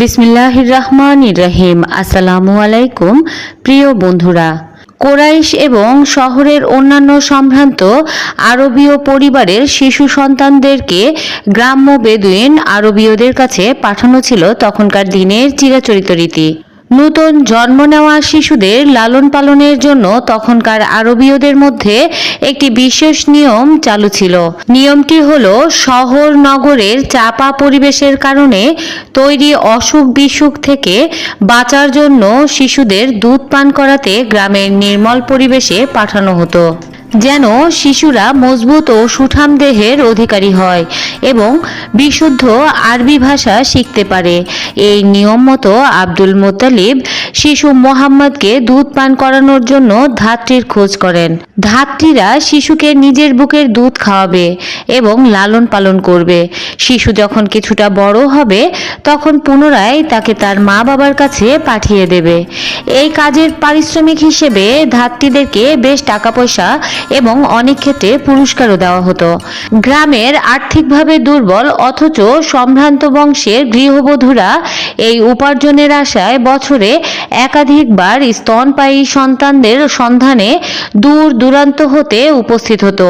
বিসমিল্লাহির রহমান রহিম। আসসালামু আলাইকুম প্রিয় বন্ধুরা। কোরাইশ এবং শহরের অন্যান্য সম্ভ্রান্ত আরবীয় পরিবারের শিশু সন্তানদেরকে গ্রাম্য বেদুইন আরবীয়দের কাছে পাঠানো ছিল তখনকার দিনের চিরাচরিত রীতি। নূতন জন্ম নেওয়া শিশুদের লালন পালনের জন্য তখনকার আরবীয়দের মধ্যে একটি বিশেষ নিয়ম চালু ছিল। নিয়মটি হল শহর নগরের চাপা পরিবেশের কারণে তৈরি অসুখ বিসুখ থেকে বাঁচার জন্য শিশুদের দুধ পান করাতে গ্রামের নির্মল পরিবেশে পাঠানো হতো। যেন শিশুরা মজবুত ও সুঠাম দেহের অধিকারী হয় এবং বিশুদ্ধ আরবি ভাষা শিখতে পারে। এই নিয়ম মতো আব্দুল মোতালিব শিশু মোহাম্মদকে দুধ পান করানোর জন্য ধাত্রীর খোঁজ করেন। ধাত্রীরা শিশুকে নিজের বুকের দুধ খাওয়াবে এবং লালন পালন করবে। শিশু যখন কিছুটা বড় হবে, তখন পুনরায় তাকে তার মা বাবার কাছে পাঠিয়ে দেবে। এই কাজের পারিশ্রমিক হিসেবে ধাত্রীদেরকে বেশ টাকা পয়সা এবং অনেক ক্ষেত্রে পুরস্কারও দেওয়া হতো। গ্রামের আর্থিকভাবে দুর্বল, অথচ সম্ভ্রান্ত বংশের গৃহবধূরা এই উপার্জনের আশায় বছরে একাধিকবার স্তনপায়ী সন্তানদের সন্ধানে দূর দূরান্ত হতে উপস্থিত হতো।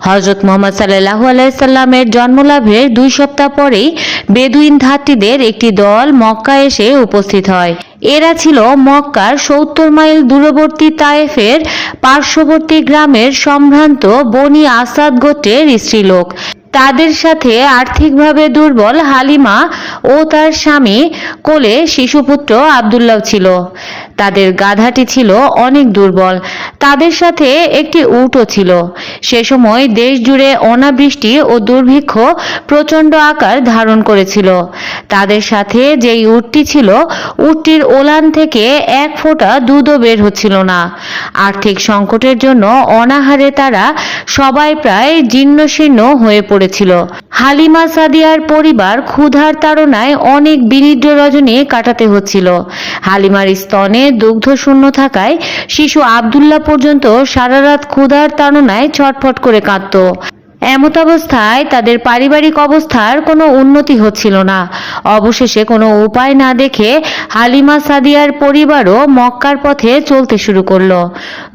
হজরত মোহাম্মদ সাল্লাহু আলাইসাল্লামের জন্মলাভের দুই সপ্তাহ পরেই বেদুইন ধাত্রীদের একটি দল মক্কা এসে উপস্থিত হয়। এরা ছিল মক্কার সত্তর মাইল দূরবর্তী তায়েফের পার্শ্ববর্তী গ্রামের সম্ভ্রান্ত বনি আসাদ গোত্রের স্ত্রীলোক। তাদের সাথে আর্থিকভাবে দুর্বল হালিমা ও তার স্বামী কোলে শিশুপুত্র আবদুল্লাহ ছিল। তাদের গাধাটি ছিল অনেক দুর্বল। তাদের সাথে একটি উটও ছিল। সে সময় দেশ জুড়ে অনাবৃষ্টি ও দুর্ভিক্ষ প্রচণ্ড আকার ধারণ করেছিল। তাদের সাথে যেই উটটি ছিল, উটটির ওলান থেকে এক ফোঁটা দুধও বের হচ্ছিল না। আর্থিক সংকটের জন্য অনাহারে তারা সবাই প্রায় জীর্ণশীর্ণ হয়ে পড়েছিল হালিমা সাদিয়ার পরিবার ক্ষুধার তাড়নায় অনেক বিনিদ্র রজনী কাটাতে হচ্ছিল। হালিমার স্তনে দুগ্ধ শূন্য থাকায় শিশু আবদুল্লাহ পর্যন্ত সারা রাত ক্ষুধার তাড়নায় ছটফট করে কাঁদত। এমত অবস্থায় তাদের পারিবারিক অবস্থার কোনো উন্নতি হচ্ছিল না। অবশেষে কোনো উপায় না দেখে হালিমা সাদিয়ার পরিবারও মক্কার পথে চলতে শুরু করল।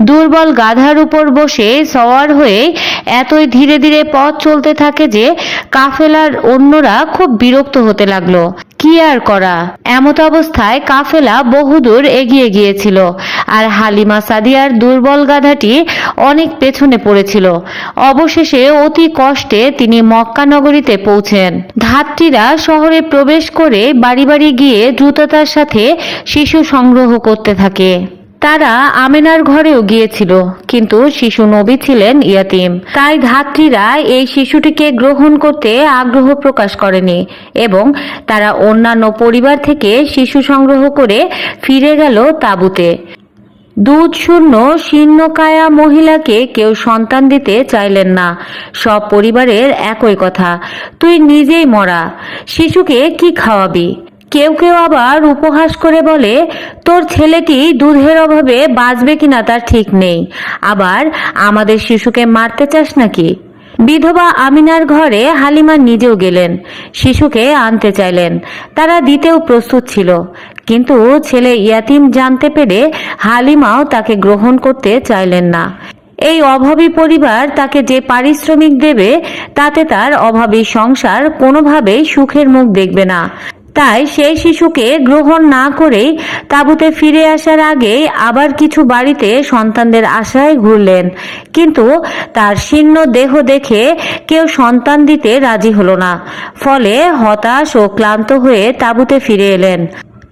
দুর্বল গাধার উপর বসে সওয়ার হয়ে এতই ধীরে ধীরে পথ চলতে থাকে যে কাফেলার অন্যরা খুব বিরক্ত হতে লাগল। কি আর করা? এমত অবস্থায় কাফেলা বহুদূর এগিয়ে গিয়েছিল আর হালিমা সাদিয়ার দুর্বল গাধাটি অনেক পেছনে পড়েছিল। অবশেষে অতি কষ্টে তিনি মক্কা নগরীতে পৌঁছেন। ধাত্রীরা শহরে প্রবেশ করে বাড়ি বাড়ি গিয়ে দ্রুততার সাথে শিশু সংগ্রহ করতে থাকে। তারা আমেনার ঘরেও গিয়েছিল, কিন্তু শিশু নবী ছিলেন ইয়াতিম। তাই ধাত্রীরা এই শিশুটিকে গ্রহণ করতে আগ্রহ প্রকাশ করেনি এবং তারা অন্যান্য পরিবার থেকে শিশু সংগ্রহ করে ফিরে গেল তাঁবুতে। দুধ, শূন্য শীর্ণকায়া মহিলাকে কেউ সন্তান দিতে চাইলেন না। সব পরিবারের একই কথা, তুই নিজেই মরা, শিশুকে কি খাওয়াবি? কেউ কেউ আবার উপহাস করে বলে, তোর ছেলেটি দুধের অভাবে বাঁচবে কিনা তার ঠিক নেই? আবার আমাদের শিশুকে মারতে চাস নাকি? বিধবা আমিনার ঘরে হালিমা নিজেও গেলেন, শিশুকে আনতে চাইলেন। তারা দিতেও প্রস্তুত ছিল। কিন্তু ছেলে ইয়াতিম জানতে পেরে হালিমাও তাকে গ্রহণ করতে চাইলেন না। এই অভাবী পরিবার তাকে যে পারিশ্রমিক দেবে, তাতে তার অভাবী সংসার কোনোভাবেই সুখের মুখ দেখবে না। তাই সেই শিশুকে গ্রহণ না করেই তাঁবুতে ফিরে আসার আগেই আবার কিছু বাড়িতে সন্তানদের আশায় ঘুরলেন। কিন্তু তার শীর্ণ দেহ দেখে কেউ সন্তান দিতে রাজি হলো না। ফলে হতাশ ও ক্লান্ত হয়ে তাঁবুতে ফিরে এলেন।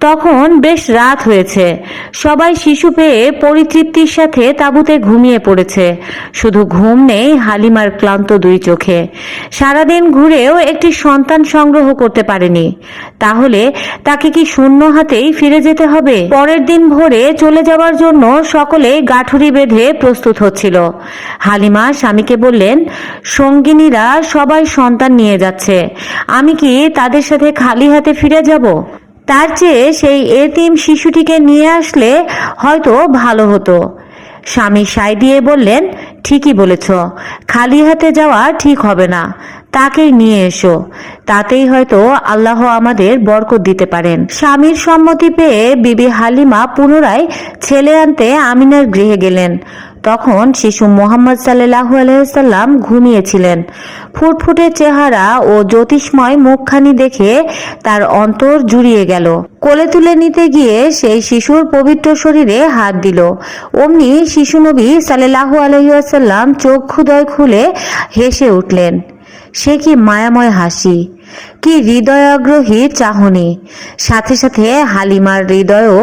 তখন বেশ রাত হয়েছে। সবাই শিশু পেয়ে পরিতৃপ্তির সাথে তাঁবুতে ঘুমিয়ে পড়েছে। শুধু ঘুম নেই, হালিমার ক্লান্ত দুই চোখে। সারাদিন ঘুরেও একটি সন্তান সংগ্রহ করতে পারেনি। তাহলে তাকে কি শূন্য হাতেই ফিরে যেতে হবে? পরের দিন ভোরে চলে যাওয়ার জন্য সকলে গাঠুরি বেঁধে প্রস্তুত হচ্ছিল। হালিমা স্বামীকে বললেন, সঙ্গিনীরা সবাই সন্তান নিয়ে যাচ্ছে। আমি কি তাদের সাথে খালি হাতে ফিরে যাব? তার চেয়ে সেই এতিম শিশুটিকে নিয়ে আসলে হয়তো ভালো হতো। স্বামী সাই দিয়ে বললেন, ঠিকই বলেছ, খালি হাতে যাওয়া ঠিক হবে না, তাকেই নিয়ে এসো। তাতেই হয়তো আল্লাহ আমাদের বরকত দিতে পারেন। স্বামীর সম্মতি পেয়ে বিবি হালিমা পুনরায় ছেলে আনতে আমিনার গৃহে গেলেন। তখন শিশু মোহাম্মদ সাল্লাহু আলহাম ঘুমিয়েছিলেন। ফুটফুটে চেহারা ও জ্যোতিষময় মুখখানি দেখে তার অন্তর জুড়িয়ে গেল। কোলে তুলে নিতে গিয়ে সেই শিশুর পবিত্র শরীরে হাত দিল। অমনি শিশু নবী সাল্লাহু আলহিহাসাল্লাম চোখ ক্ষুদয় খুলে হেসে উঠলেন, সে কি মায়াময় হাসি, কি হৃদয়াগ্রহী চাহনি। সাথে সাথে হালিমার হৃদয়ও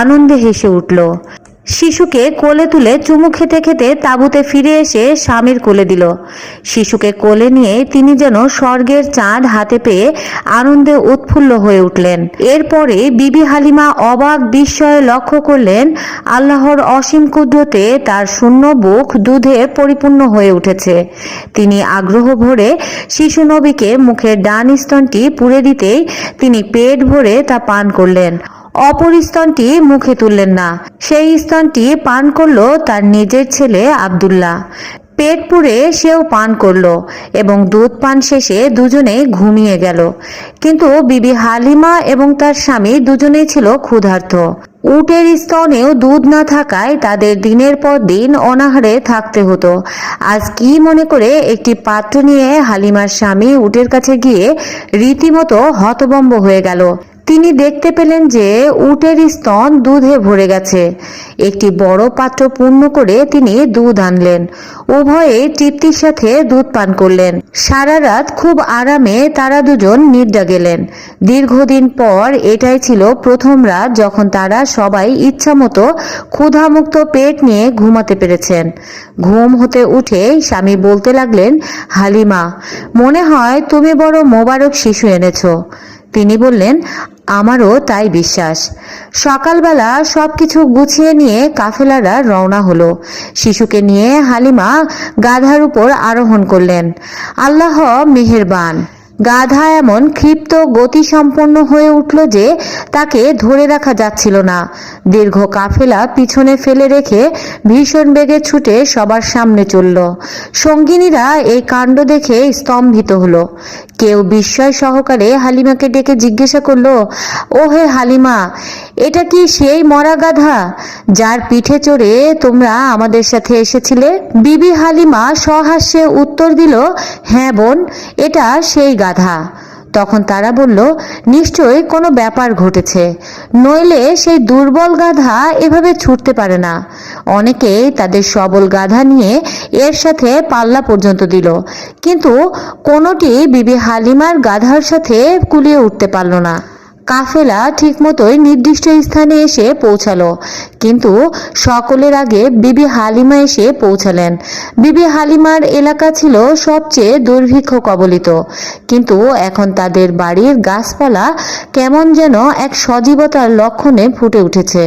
আনন্দে হেসে উঠল। শিশুকে কোলে তুলে চুমু খেতে খেতে তাঁবুতে ফিরে এসে স্বামীর কোলে দিল। শিশুকে কোলে নিয়ে তিনি যেন স্বর্গের চাঁদ হাতে পেয়ে আনন্দে উৎফুল্ল হয়ে উঠলেন। এরপরে বিবি হালিমা অবাক বিস্ময়ে লক্ষ্য করলেন, আল্লাহর অসীম কুদরতে তার শূন্য বুক দুধে পরিপূর্ণ হয়ে উঠেছে। তিনি আগ্রহ ভরে শিশু নবীকে মুখের ডান স্তনটি পুড়ে দিতেই তিনি পেট ভরে তা পান করলেন। অপর স্তনটি মুখে তুললেন না। সেই স্তনটি পান করল তার নিজের ছেলে আব্দুল্লাহ। পেট পুড়ে সেও পান করল এবং দুধ পান শেষে দুজনে ঘুমিয়ে গেল। কিন্তু বিবি হালিমা এবং তার স্বামী দুজনেই ছিল ক্ষুধার্ত। উটের স্তনেও দুধ না থাকায় তাদের দিনের পর দিন অনাহারে থাকতে হতো। আজ কি মনে করে একটি পাত্র নিয়ে হালিমার স্বামী উটের কাছে গিয়ে রীতিমতো হতবম্ব হয়ে গেল। তিনি দেখতে পেলেন যে উটের স্তন দুধে ভরে গেছে। একটি বড় পাত্র পূর্ণ করে তিনি দুধ আনলেন। উভয়ে তৃপ্তির সাথে দুধ পান করলেন। সারা রাত খুব আরামে তারা দুজন নিদ্রা গেলেন। দীর্ঘদিন পর এটাই ছিল প্রথম রাত যখন তারা সবাই ইচ্ছামতো ক্ষুধামুক্ত পেট নিয়ে ঘুমাতে পেরেছেন। ঘুম হতে উঠে স্বামী বলতে লাগলেন, হালিমা, মনে হয় তুমি বড় মোবারক শিশু এনেছো। তিনি বললেন, আমারও তাই বিশ্বাস। সকালবেলা সব কিছু গুছিয়ে নিয়ে কাফেলারা রওনা হলো। শিশুকে নিয়ে হালিমা গাধার উপর আরোহণ করলেন। আল্লাহ মেহেরবান। গাধা এমন ক্ষিপ্ত গতিসম্পন্ন হয়ে উঠল যে তাকে ধরে রাখা যাচ্ছিল না। দীর্ঘ কাফেলা পিছনে ফেলে রেখে ভীষণ বেগে ছুটে সবার সামনে চলল। সঙ্গিনীরা এই কাণ্ড দেখে স্তম্ভিত হলো। কেউ বিস্ময় সহকারে হালিমাকে ডেকে জিজ্ঞাসা করল ও হে হালিমা, এটা কি সেই মরা গাধা যার পিঠে চড়ে তোমরা আমাদের সাথে এসেছিলে? বিবি হালিমা সহাস্যে উত্তর দিল হ্যাঁ বোন, এটা সেই গাধা। তখন তারা বলল, নিশ্চয়ই কোনো ব্যাপার ঘটেছে। নইলে সেই দুর্বল গাধা এভাবে ছুটতে পারে না। অনেকেই তাদের সবল গাধা নিয়ে এর সাথে পাল্লা পর্যন্ত দিল। কিন্তু কোনোটি বিবি হালিমার গাধার সাথে কুলিয়ে উঠতে পারল না। কাফেলা ঠিকমতোই নির্দিষ্ট স্থানে এসে পৌঁছালো। কিন্তু সকলের আগে বিবি হালিমা এসে পৌঁছালেন। বিবি হালিমার এলাকা ছিল সবচেয়ে দুর্ভিক্ষ কবলিত। কিন্তু এখন তাদের বাড়ির গাছপালা কেমন যেন এক সজীবতার লক্ষণে ফুটে উঠেছে।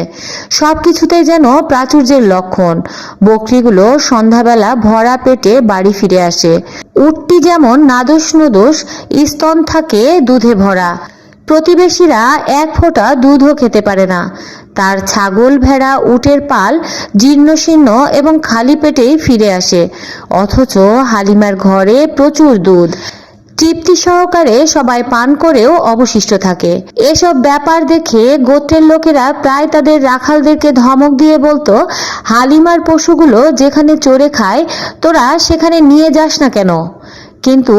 সবকিছুতে যেন প্রাচুর্যের লক্ষণ। বকরিগুলো সন্ধ্যাবেলা ভরা পেটে বাড়ি ফিরে আসে। উটটি যেমন নাদোষ নদোষ স্তন থাকে দুধে ভরা। প্রতিবেশীরা এক ফোঁটা দুধও খেতে পারে না। তার ছাগল, ভেড়া, উটের পাল জীর্ণশীর্ণ এবং খালি পেটেই ফিরে আসে। অথচ হালিমার ঘরে প্রচুর দুধ। তৃপ্তি সহকারে সবাই পান করেও অবশিষ্ট থাকে। এসব ব্যাপার দেখে গোত্রের লোকেরা প্রায় তাদের রাখালদেরকে ধমক দিয়ে বলতো, হালিমার পশুগুলো যেখানে চড়ে খায়, তোরা সেখানে নিয়ে যাস না কেন? কিন্তু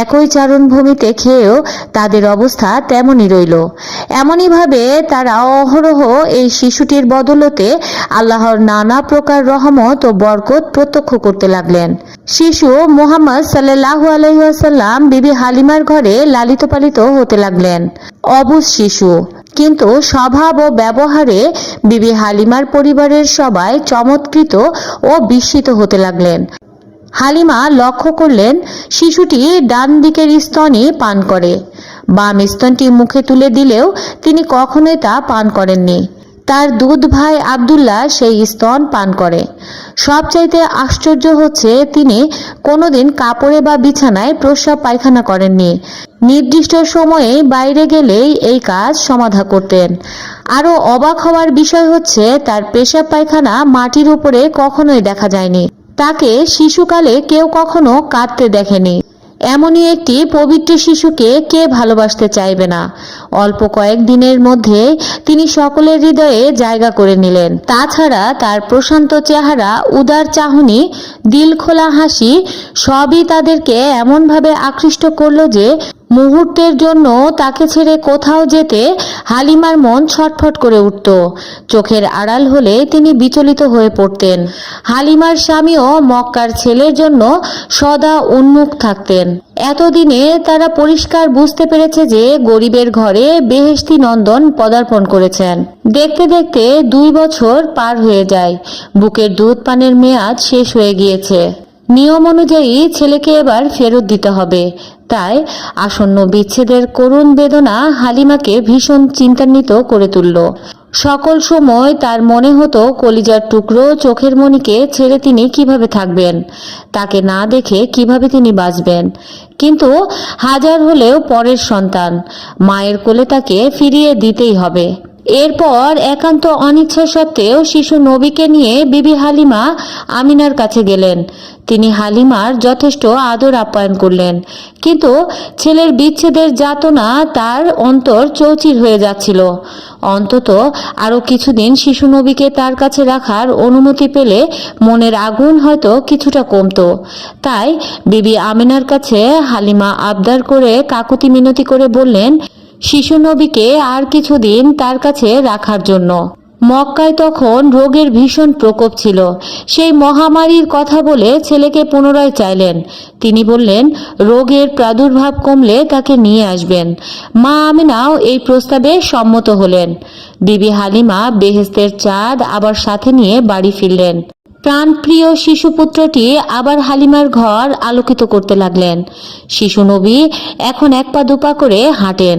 একই চারণভূমিতে খেয়েও তাদের অবস্থা তেমনই রইল। এমনইভাবে তারা অহরহ এই শিশুটির বদলতে আল্লাহর নানা প্রকার রহমত ও বরকত প্রত্যক্ষ করতে লাগলেন। শিশু মোহাম্মদ সাল্লাহু আলহিহাসাল্লাম বিবি হালিমার ঘরে লালিত পালিত হতে লাগলেন। অবুজ শিশু। কিন্তু স্বভাব ও ব্যবহারে বিবি হালিমার পরিবারের সবাই চমৎকৃত ও বিস্মিত হতে লাগলেন। হালিমা লক্ষ্য করলেন শিশুটি ডান দিকের স্তনই পান করে। বাম স্তনটি মুখে তুলে দিলেও তিনি কখনোই তা পান করেননি। তার দুধ ভাই আব্দুল্লাহ সেই স্তন পান করে। সবচাইতে আশ্চর্য হচ্ছে তিনি কোনোদিন কাপড়ে বা বিছানায় প্রস্রাব পায়খানা করেননি। নির্দিষ্ট সময়ে বাইরে গেলেই এই কাজ সমাধা করতেন। আরও অবাক হওয়ার বিষয় হচ্ছে তার পেশাব পায়খানা মাটির উপরে কখনোই দেখা যায়নি। তাকে শিশুকালে কেউ কখনো কাঁদতে দেখেনি। এমনই একটি পবিত্র শিশুকে কে ভালোবাসতে চাইবে না? অল্প কয়েক দিনের মধ্যে তিনি সকলের হৃদয়ে জায়গা করে নিলেন। তাছাড়া তার প্রশান্ত চেহারা, উদার চাহনি দিল খোলা হাসি সবই তাদেরকে এমনভাবে আকৃষ্ট করল যে মুহূর্তের জন্য তাকে ছেড়ে কোথাও যেতে হালিমার মন ছটফট করে উঠত। চোখের আড়াল হলে তিনি বিচলিত হয়ে পড়তেন। হালিমার স্বামীও মক্কার ছেলের জন্য সদা উন্মুখ থাকতেন। এতদিনে তারা পরিষ্কার বুঝতে পেরেছে যে গরিবের ঘরে বেহেশতি নন্দন পদার্পণ করেছেন। দেখতে দেখতে দুই বছর পার হয়ে যায়। বুকের দুধ পানের মেয়াদ শেষ হয়ে গিয়েছে। নিয়ম অনুযায়ী ছেলেকে এবার ফেরত দিতে হবে। তাই আসন্ন বিচ্ছেদের করুণ বেদনা হালিমাকে ভীষণ চিন্তান্বিত করে তুলল। সকল সময় তার মনে হতো কলিজার টুকরো চোখের মণিকে ছেড়ে তিনি কীভাবে থাকবেন, তাকে না দেখে কীভাবে তিনি বাঁচবেন। কিন্তু হাজার হলেও পরের সন্তান, মায়ের কোলে তাকে ফিরিয়ে দিতেই হবে। এরপর একান্ত অনিচ্ছা সত্ত্বেও শিশু নবীকে নিয়ে বিবি হালিমা আমিনার কাছে গেলেন। তিনি হালিমার যথেষ্ট আদর আপ্যায়ন করলেন। কিন্তু ছেলের বিচ্ছেদের যাতনা তার অন্তর চৌচির হয়ে যাচ্ছিল। অন্তত আরও কিছুদিন শিশু নবীকে তার কাছে রাখার অনুমতি পেলে মনের আগুন হয়তো কিছুটা কমতো। তাই বিবি আমিনার কাছে হালিমা আবদার করে কাকুতি মিনতি করে বললেন, শিশু নবীকে আর কিছুদিন তার কাছে রাখার জন্য। মক্কায় তখন রোগের ভীষণ প্রকোপ ছিল। সেই মহামারীর কথা বলে ছেলেকে পুনরায় চাইলেন। তিনি বললেন, রোগের প্রাদুর্ভাব কমলে তাকে নিয়ে আসবেন। মা আমিনাও এই প্রস্তাবে সম্মত হলেন। বিবি হালিমা বেহেস্তের চাঁদ আবার সাথে নিয়ে বাড়ি ফিরলেন। প্রাণপ্রিয় শিশুপুত্রটি আবার হালিমার ঘর আলোকিত করতে লাগলেন। শিশু নবী এখন এক পা দুপা করে হাঁটেন।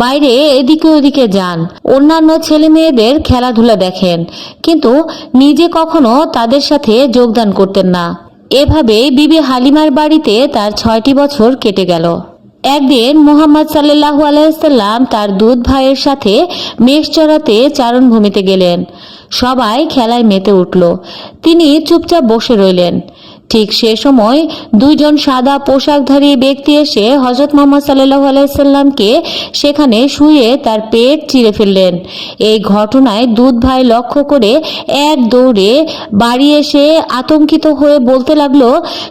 বাইরে এদিকে ওদিকে যান। অন্যান্য ছেলে মেয়েদের খেলাধুলা দেখেন, কিন্তু নিজে কখনো তাদের সাথে যোগদান করতেন না। এভাবে বিবি হালিমার বাড়িতে তার ছয়টি বছর কেটে গেল। একদিন মুহাম্মদ সাল্লাহু আলাইসাল্লাম তার দুধ ভাইয়ের সাথে মেষ চড়াতে চারণভূমিতে গেলেন। সবাই খেলায় মেতে উঠল। তিনি চুপচাপ বসে রইলেন। ঠিক সে সময় দুইজন সাদা পোশাকধারী ব্যক্তি এসে হজরত মোহাম্মদ সাল্লাহ আলাইসাল্লামকে সেখানে শুয়ে তার পেট চিরে ফেললেন। এই ঘটনায় দুধ ভাই লক্ষ্য করে এক দৌড়ে বাড়ি এসে আতঙ্কিত হয়ে বলতে লাগল,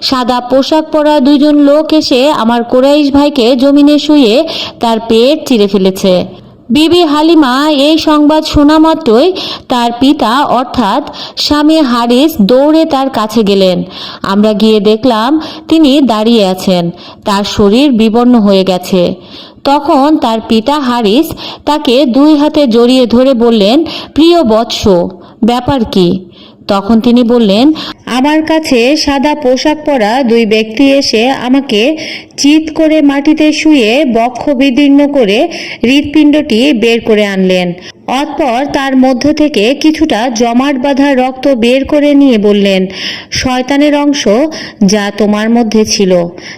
সাদা পোশাক পরা দুইজন লোক এসে আমার কোরাইশ ভাইকে জমিনে শুয়ে তার পেট চিরে ফেলেছে। বিবি হালিমা এই সংবাদ শোনা মাত্রই তার পিতা, অর্থাৎ স্বামী হারিস, দৌড়ে তার কাছে গেলেন। আমরা গিয়ে দেখলাম তিনি দাঁড়িয়ে আছেন। তার শরীর বিবর্ণ হয়ে গেছে। তখন তার পিতা হারিস তাকে দুই হাতে জড়িয়ে ধরে বললেন, প্রিয় বৎস, ব্যাপার কি? তখন তিনি বললেন, আমার কাছে সাদা পোশাক পরা দুই ব্যক্তি এসে আমাকে চিত করে মাটিতে শুয়ে বক্ষ বিদীর্ণ করে হৃৎপিণ্ডটি বের করে আনলেন। অতপর তার মধ্য থেকে কিছুটা জমাট বাঁধা রক্ত বের করে নিয়ে বললেন, শয়তানের অংশ, যা তোমার মধ্যে ছিল,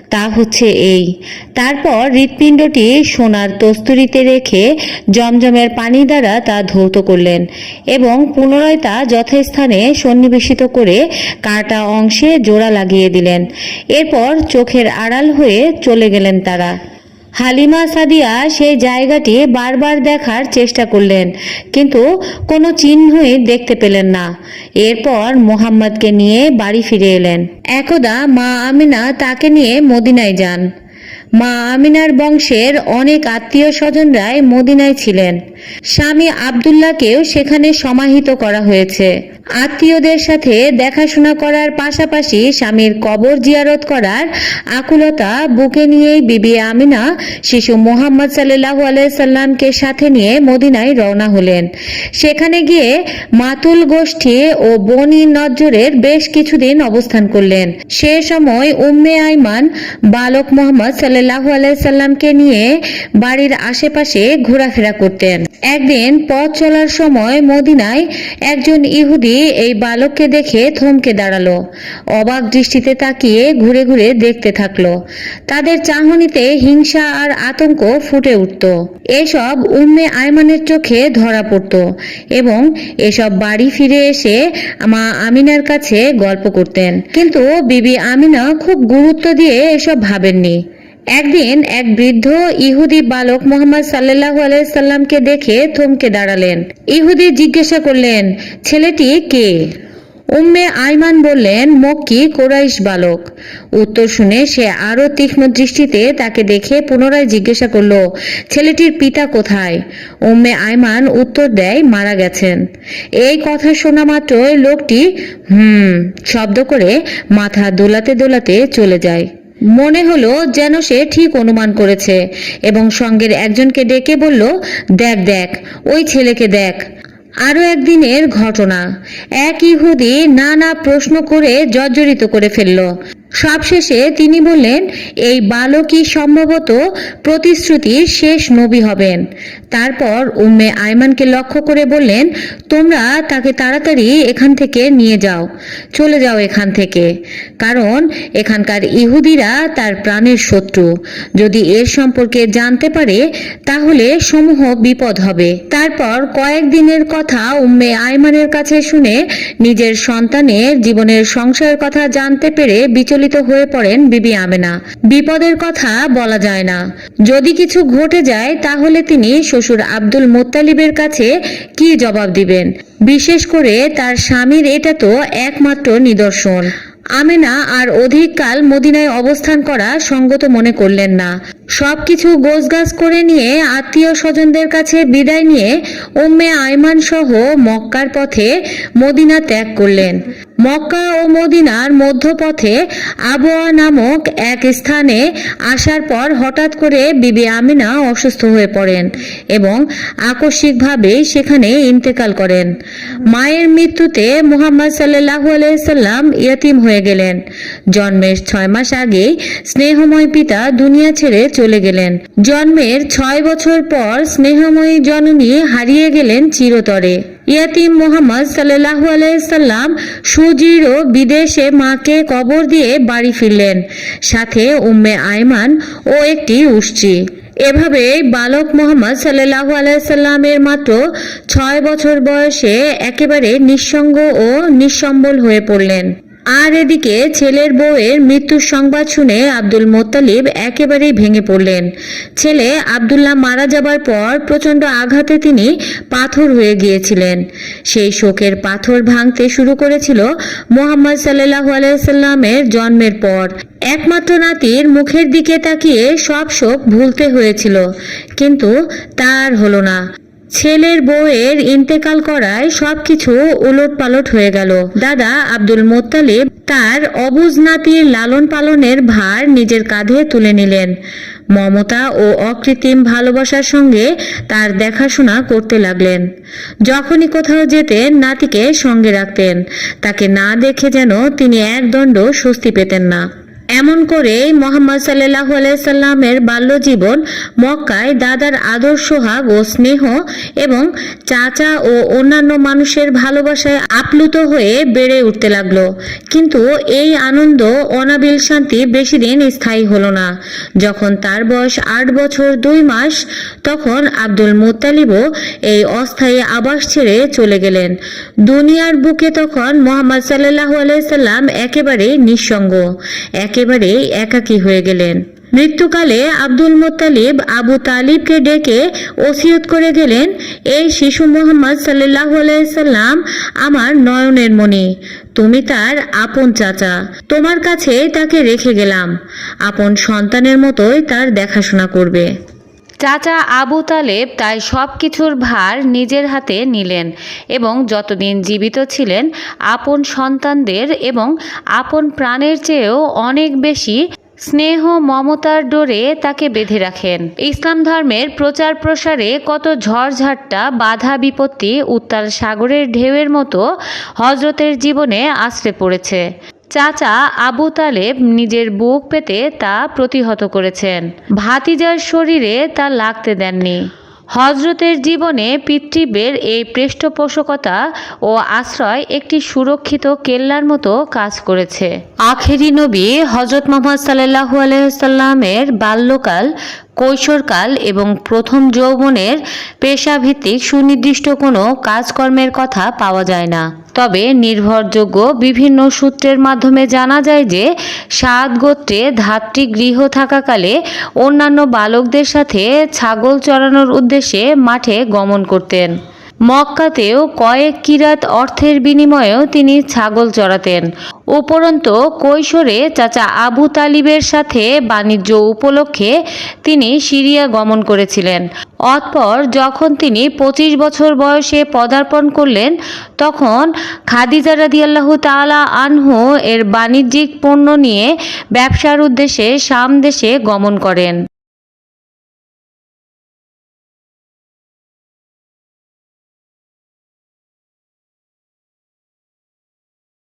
তা হচ্ছে এই। তারপর হৃৎপিণ্ডটি সোনার তস্তুরিতে রেখে জমজমের পানি দ্বারা তা ধৌত করলেন এবং পুনরায় তা যথাস্থানে সন্নিবেশিত করে কাটা অংশে জোড়া লাগিয়ে দিলেন। এরপর চোখের আড়াল হয়ে চলে গেলেন তারা। হালিমা সাদিয়া সেই জায়গাটি বারবার দেখার চেষ্টা করলেন, কিন্তু কোনো চিহ্নই দেখতে পেলেন না। এরপর মোহাম্মদকে নিয়ে বাড়ি ফিরে এলেন। একদা মা আমিনা তাকে নিয়ে মদিনায় যান। মা আমিনার বংশের অনেক আত্মীয় স্বজনরাই মদিনায় ছিলেন। স্বামী আবদুল্লাহকেও সেখানে সমাহিত করা হয়েছে। আত্মীয়দের সাথে দেখাশোনা করার পাশাপাশি স্বামীর কবর জিয়ারত করার আকুলতা বুকে নিয়েই বিবি আমিনা শিশু মোহাম্মদ সাল্লাহ আলাইসাল্লামকে সাথে নিয়ে মদিনায় রওনা হলেন। সেখানে গিয়ে মাতুল গোষ্ঠী ও বনি নজরের বেশ কিছুদিন অবস্থান করলেন। সে সময় উম্মে আইমান বালক মোহাম্মদ সাল্লাহ সাল্লাহ আলাইসাল্লামকে নিয়ে বাড়ির আশেপাশে ঘোরাফেরা করতেন। একদিন পথ চলার সময় মদিনায় একজন ইহুদি এই বালককে দেখে থমকে দাঁড়াল। অবাক দৃষ্টিতে তাকিয়ে ঘুরে ঘুরে দেখতে থাকল। তাদের চাহনিতে হিংসা আর আতঙ্ক ফুটে উঠত। এসব উম্মে আয়মানের চোখে ধরা পড়ত এবং এসব বাড়ি ফিরে এসে মা আমিনার কাছে গল্প করতেন। কিন্তু বিবি আমিনা খুব গুরুত্ব দিয়ে এসব ভাবেননি। একদিন এক বৃদ্ধ ইহুদি বালক মোহাম্মদ সাল্লাহ আলাইসাল্লামকে দেখে থমকে দাঁড়ালেন। ইহুদি জিজ্ঞাসা করলেন, ছেলেটি কে? উম্মে আইমান বললেন, মক্কি কোরাইশ বালক। উত্তর শুনে সে আরও তীক্ষ্ণ দৃষ্টিতে তাকে দেখে পুনরায় জিজ্ঞাসা করল, ছেলেটির পিতা কোথায়? উম্মে আইমান উত্তর দেয়, মারা গেছেন। এই কথা শোনা মাত্রই লোকটি হুম শব্দ করে মাথা দোলাতে দোলাতে চলে যায়। মনে হলো যেন সে ঠিক অনুমান করেছে, এবং সঙ্গের একজনকে ডেকে বলল, দেখ দেখ, ওই ছেলেকে দেখ। আরও একদিনের ঘটনা। এক ইহুদি নানা প্রশ্ন করে জর্জরিত করে ফেলল। সবশেষে তিনি বললেন, এই বালকই সম্ভবত প্রতিশ্রুতির শেষ নবী হবেন। তারপর উম্মে আয়মানকে লক্ষ্য করে বললেন, তোমরা তাকে তাড়াতাড়ি এখান থেকে নিয়ে যাও, চলে যাও এখান থেকে। কারণ এখানকার ইহুদিরা তার প্রাণের শত্রু। যদি এর সম্পর্কে জানতে পারে, তাহলে সমূহ বিপদ হবে। তারপর কয়েকদিনের কথা উম্মে আয়মানের কাছে শুনে নিজের সন্তানের জীবনের সংশয়ের কথা জানতে পেরে বিচলিত হয়ে পড়েন বিবি আমেনা। বিপদের কথা বলা যায় না। যদি কিছু ঘটে যায়, তাহলে তিনি শ্বশুর আব্দুল মোত্তালিবের কাছে কি জবাব দিবেন? বিশেষ করে তার স্বামীর এটা তো একমাত্র নিদর্শন। আমেনা আর অধিককাল মদিনায় অবস্থান করা সঙ্গত মনে করলেন না। সবকিছু গোছগাছ করে নিয়ে আত্মীয় স্বজনদের কাছে বিদায় নিয়ে উম্মে আয়মান সহ মক্কার পথে মদিনা ত্যাগ করলেন। মক্কা ও মদিনার মধ্যপথে আবোয়া নামক এক স্থানে আসার পর হঠাৎ করে বিবি আমিনা অসুস্থ হয়ে পড়েন এবং আকস্মিকভাবে সেখানে ইন্তেকাল করেন। মায়ের মৃত্যুতে মুহাম্মদ সাল্লাহ আলাইসাল্লাম ইয়াতিম হয়ে গেলেন। জন্মের ছয় মাস আগেই স্নেহময় পিতা দুনিয়া ছেড়ে চলে গেলেন। জন্মের ছয় বছর পর স্নেহময়ী জননী হারিয়ে গেলেন চিরতরে। ইয়াতিম মোহাম্মদ সাল্লাহু আলাইসাল্লাম সুজির বিদেশে মাকে কবর দিয়ে বাড়ি ফিরলেন। সাথে উম্মে আয়মান ও একটি উষ্চি এভাবে বালক মোহাম্মদ সাল্লাহ আলাইসাল্লামের মাত্র ছয় বছর বয়সে একেবারে নিঃসঙ্গ ও নিঃসম্বল হয়ে পড়লেন। আর এদিকে ছেলের বউয়ের মৃত্যুর সংবাদ শুনে আব্দুল মোত্তালিব একেবারেই ভেঙে পড়লেন। ছেলে আব্দুল্লাহ মারা যাবার পর প্রচণ্ড আঘাতে তিনি পাথর হয়ে গিয়েছিলেন। সেই শোকের পাথর ভাঙতে শুরু করেছিল মোহাম্মদ সাল্লাহ আলাইসাল্লামের জন্মের পর। একমাত্র নাতির মুখের দিকে তাকিয়ে সব শোক ভুলতে হয়েছিল, কিন্তু তার হলো না। ছেলের বউয়ের ইন্তেকাল করায় সবকিছু উলট পালট হয়ে গেল। দাদা আব্দুল মোত্তালিব তার অবুজ নাতির লালন পালনের ভার নিজের কাঁধে তুলে নিলেন। মমতা ও অকৃত্রিম ভালোবাসার সঙ্গে তার দেখাশোনা করতে লাগলেন। যখনই কোথাও যেতেন, নাতিকে সঙ্গে রাখতেন। তাকে না দেখে যেন তিনি একদণ্ড স্বস্তি পেতেন না। এমন করে মোহাম্মদ সাল্লাহ আলাইসাল্লামের বাল্যজীবন মক্কায় দাদার আদর সোহাগ ও স্নেহ এবং চাচা ও অন্যান্য মানুষের ভালোবাসায় আপ্লুত হয়ে বেড়ে উঠতে লাগল। কিন্তু এই আনন্দ, অনাবিল শান্তি বেশি দিন স্থায়ী হলো না। যখন তার বয়স আট বছর দুই মাস, তখন আব্দুল মুত্তালিবও এই অস্থায়ী আবাস ছেড়ে চলে গেলেন। দুনিয়ার বুকে তখন মোহাম্মদ সাল্লাহ আলাইসাল্লাম একেবারেই নিঃসঙ্গ। একেবারেই একাকী হয়ে গেলেন। মৃত্যুকালে আব্দুল মোত্তালিব আবু তালিবকে ডেকে ওসিয়ত করে গেলেন, এই শিশু মোহাম্মদ সাল্লাহ আলাইসাল্লাম আমার নয়নের মনি তুমি তার আপন চাচা, তোমার কাছে তাকে রেখে গেলাম, আপন সন্তানের মতোই তার দেখাশোনা করবে। চাচা আবু তালেব তাই সব কিছুর ভার নিজের হাতে নিলেন এবং যতদিন জীবিত ছিলেন, আপন সন্তানদের এবং আপন প্রাণের চেয়েও অনেক বেশি স্নেহ মমতার ডোরে তাকে বেঁধে রাখেন। ইসলাম ধর্মের প্রচার প্রসারে কত ঝড়ঝাট্টা বাধা বিপত্তি উত্তাল সাগরের ঢেউয়ের মতো হজরতের জীবনে আশ্রে পড়েছে। চাচা আবু তালেব নিজের বুক পেতে তা প্রতিহত করেছেন। ভাতিজার শরীরে তা লাগতে দেননি। হজরতের জীবনে পিতৃবের এই পৃষ্ঠপোষকতা ও আশ্রয় একটি সুরক্ষিত কেল্লার মতো কাজ করেছে। আখেরি নবী হজরত মোহাম্মদ সাল্লাহু আলহামের বাল্যকাল কৈশোরকাল এবং প্রথম যৌবনের পেশাভিত্তিক সুনির্দিষ্ট কোনো কাজকর্মের কথা পাওয়া যায় না। তবে নির্ভরযোগ্য বিভিন্ন সূত্রের মাধ্যমে জানা যায় যে, সাত গোত্রে ধাত্রী গৃহ থাকাকালে অন্যান্য বালকদের সাথে ছাগল চড়ানোর উদ্দেশ্যে মাঠে গমন করতেন। মক্কাতেও কয়েক কিরাত অর্থের বিনিময়েও তিনি ছাগল চড়াতেন। উপরন্ত কৈশোরে চাচা আবু তালিবের সাথে বাণিজ্য উপলক্ষে তিনি সিরিয়া গমন করেছিলেন। অতপর যখন তিনি পঁচিশ বছর বয়সে পদার্পণ করলেন, তখন খাদিজা রাদিয়াল্লাহু তাআলা আনহু এর বাণিজ্যিক পণ্য নিয়ে ব্যবসার উদ্দেশ্যে শাম দেশে গমন করেন।